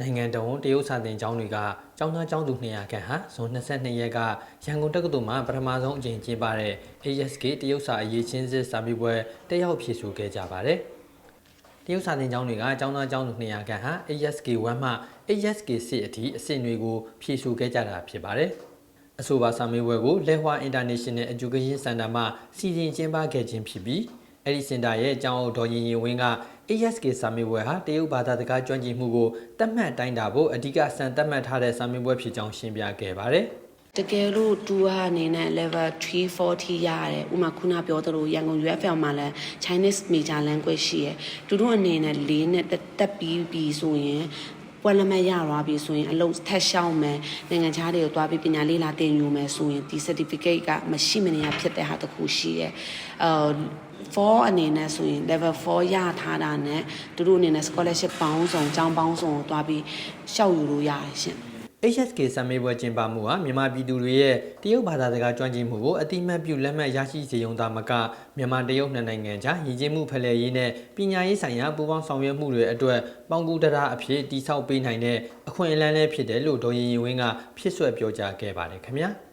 နိုင်ငံတော်တရုတ်စာသင်ကျောင်းတွေကကျောင်းသားကျောင်းသူ200ခန့်ဟာဇွန်22ရက်ကရန်ကုန်တက္ကသိုလ်မှာပထမဆုံးအကြိမ်ကျင်းပတဲ့ ASK တရုတ်စာအရေးချင်းစစ်စာမေးပွဲတက်ရောက်ဖြေဆိုခဲ့ကြပါတယ်။တရုတ်စာသင်ကျောင်းတွေကကျောင်းသားကျောင်းသူ200ခန့်ဟာ ASK 1မှ ASK 6အထိအဆင့်တွေကိုဖြေဆိုခဲ့ကြတာဖြစ်ပါတယ်။အဆိုပါစာမေးပွဲကိုလဲဟွာ International Education Center မှစီစဉ်ကျင်းပခဲ့ခြင်းဖြစ်ပြီး အဲ့ဒီစင်တာရဲ့အကြောင်းအုပ်ဒေါ်ရင်ရင်ဝင်းက ASK စာမေးပွဲဟာတရုတ်ဘာသာစကားကျွမ်းကျင်မှုကိုတတ်မှတ်တိုင်းတာဖို့အဓိကစံတတ်မှတ်ထားတဲ့စာမေးပွဲဖြစ်ကြောင်းရှင်းပြခဲ့ပါတယ်။တကယ်လို့2ဟာအနေနဲ့ level 3 4ထိရတယ်ဥမာခုနပြောသလိုရန်ကုန် UFL မှာလည်း Chinese major language ရှိရယ်သူတို့အနေနဲ့၄နဲ့တက်တက်ပြီးပြီဆိုရင် ပွဲလက်မှတ်ရသွားပြီဆိုရင်အလုံးထက်ရှောင်းမယ်နိုင်ငံခြားတွေကိုသွားပြီးပညာလေးလာသင်ယူမယ်ဆိုရင်ဒီ certificate ကမရှိမနေရဖြစ်တဲ့ဟာတစ်ခုရှိရယ်အဲ4အနေနဲ့ဆိုရင် level 4ရထားတာနဲ့သူတို့အနေနဲ့ scholarship ပေါင်းစုံကျောင်းပေါင်းစုံကိုသွားပြီးရှောက်ယူလို့ရတယ်ရှင် HSK စံမေးပွဲကျင်းပမှုဟာမြန်မာပြည်သူတွေရဲ့တရုတ်ဘာသာစကားကျွမ်းကျင်မှုကိုအတိမတ်ပြုလက်မှတ်ရရှိစေုံသာမကမြန်မာတရုတ်နှစ်နိုင်ငံကြားရည်ကျင်းမှုဖလှယ်ရေးနဲ့ပညာရေးဆိုင်ရာပူးပေါင်းဆောင်ရွက်မှုတွေအတွက်ပေါင်းကူးတရားအဖြစ်တည်ဆောက်ပေးနိုင်တဲ့အခွင့်အလမ်းလည်းဖြစ်တယ်လို့ဒေါ်ရင်ရင်ဝင်းကဖြစ်ဆွဲပြောကြားခဲ့ပါတယ်ခင်ဗျာ။